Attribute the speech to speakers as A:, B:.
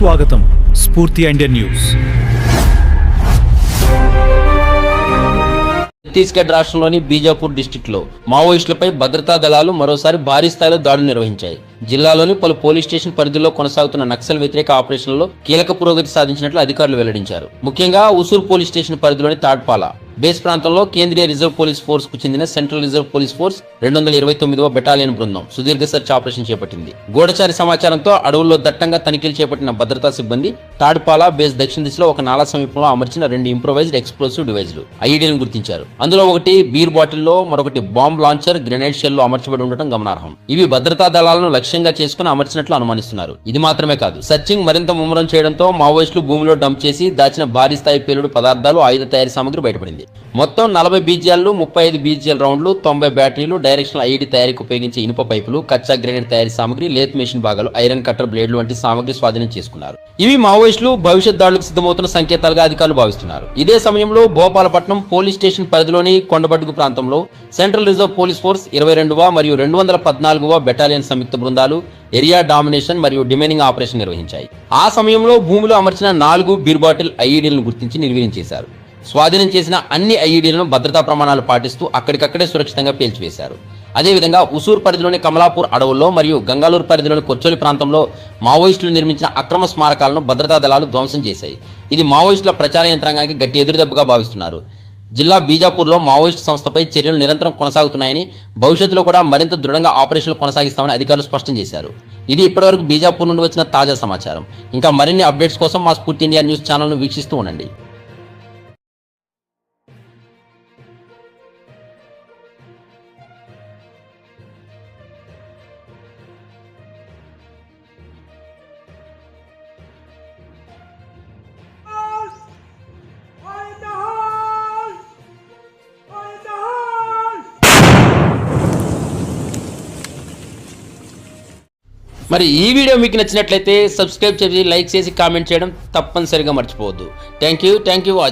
A: స్వాగతం స్ఫూర్తి Indian news.
B: Chhattisgarh రాష్ట్రంలోని బీజాపూర్ డిస్టిక్లో మావోయిస్టులపై భద్రతా దళాలు మరోసారి భారీ స్థాయిలో దాడులు నిర్వహించాయి. జిల్లాలోని పలు పోలీస్ స్టేషన్ పరిధిలో కొనసాగుతున్న నక్సల్ వ్యతిరేక ఆపరేషన్లలో కీలక పురోగతి సాధించినట్లు అధికారులు వెల్లడించారు. ముఖ్యంగా ఉసూర్ పోలీస్ స్టేషన్ పరిధిలోని తాడ్పాల. బేస్ ప్రాంతంలో కేంద్రీయ రిజర్వ్ పోలీస్ ఫోర్స్కు చెందిన సెంట్రల్ రిజర్వ్ పోలీస్ ఫోర్స్ రెండు వందల ఇరవై తొమ్మిదవ బెటాలియన్ బృందం. సుదీర్ఘ సెర్చ్ ఆపరేషన్ చేపట్టింది. గూఢచారి సమాచారంతో అడవుల్లో దట్టంగా తనిఖీలు చేపట్టిన భద్రతా సిబ్బంది తాడ్పాల బేస్ దక్షిణ దిశలో ఒక నాలా సమీపంలో అమర్చిన రెండు ఇంప్రొవైజ్డ్ ఎక్స్ప్లోసివ్ డివైజ్లు ఐఈడీలను గుర్తించారు. అందులో ఒకటి బీర్ బాటిల్లో మరొకటి బాంబ్ లాంచర్ గ్రెనేడ్ షెల్లో అమర్చబడి ఉండటం గమనార్హం. ఇవి భద్రతా దళాలను లక్ష్యంగా చేసుకుని అమర్చినట్లు అనుమానిస్తున్నారు. ఇది మాత్రమే కాదు సర్చింగ్ మరింత ముమ్మరం చేయడంతో మావోయిస్టులు భూమిలో డంప్ చేసి దాచిన భారీ స్థాయి పేలుడు పదార్థాలు ఆయుధ తయారీ సామగ్రి బయటపడింది. మొత్తం నలభై బీజీఎల్లు ముప్పై ఐదు బీజీఎల్ రౌండ్లు తొంభై బ్యాటరీలు డైరెక్షనల్ ఐఈడి తయారీకి ఉపయోగించే ఇనుప పైపులు కచ్చా గ్రేనేడ్ తయారీ సామగ్రి లేత్ మెషిన్ భాగాలు ఐరన్ కట్టర్ బ్లేడ్లు వంటి సామగ్రి స్వాధీనం చేసుకున్నారు. ఇవి మావోయిస్టులు భవిష్యత్ దాడులకు సిద్ధమవుతున్న సంకేతాలుగా అధికారులు భావిస్తున్నారు. ఇదే సమయంలో భోపాలపట్నం పోలీస్ స్టేషన్ పరిధిలోని కొండబడుగు ప్రాంతంలో సెంట్రల్ రిజర్వ్ పోలీస్ ఫోర్స్ ఇరవై రెండవ మరియు రెండు వందల పద్నాలుగవ బెటాలియన్ సంయుక్త బృందాలు ఏరియా డామినేషన్ మరియు డిమైనింగ్ ఆపరేషన్ నిర్వహించాయి. ఆ సమయంలో భూమిలో అమర్చిన నాలుగు బీర్ బాటిల్ ఐఈడీలను గుర్తించి నిర్వీర్యం చేశారు. స్వాధీనం చేసిన అన్ని ఐఈడీలను భద్రతా ప్రమాణాలు పాటిస్తూ అక్కడికక్కడే సురక్షితంగా పేల్చివేశారు. అదేవిధంగా ఉసూర్ పరిధిలోని కమలాపూర్ అడవుల్లో మరియు గంగాలూరు పరిధిలోని కొచ్చోలి ప్రాంతంలో మావోయిస్టులు నిర్మించిన అక్రమ స్మారకాలను భద్రతా దళాలు ధ్వంసం చేశాయి. ఇది మావోయిస్టుల ప్రచార యంత్రాంగానికి గట్టి ఎదురుదెబ్బగా భావిస్తున్నారు. జిల్లా బీజాపూర్లో మావోయిస్టు సంస్థపై చర్యలు నిరంతరం కొనసాగుతున్నాయని భవిష్యత్తులో కూడా మరింత దృఢంగా ఆపరేషన్లు కొనసాగిస్తామని అధికారులు స్పష్టం చేశారు. ఇది ఇప్పటివరకు బీజాపూర్ నుండి వచ్చిన తాజా సమాచారం. ఇంకా మరిన్ని అప్డేట్స్ కోసం మా స్ఫూర్తి ఇండియా న్యూస్ ఛానల్ను వీక్షిస్తూ ఉండండి. మరి ఈ వీడియో మీకు నచ్చినట్లయితే సబ్స్క్రైబ్ చేసి లైక్ చేసి కామెంట్ చేయడం తప్పనిసరిగా మర్చిపోవద్దు. Thank you thank you watch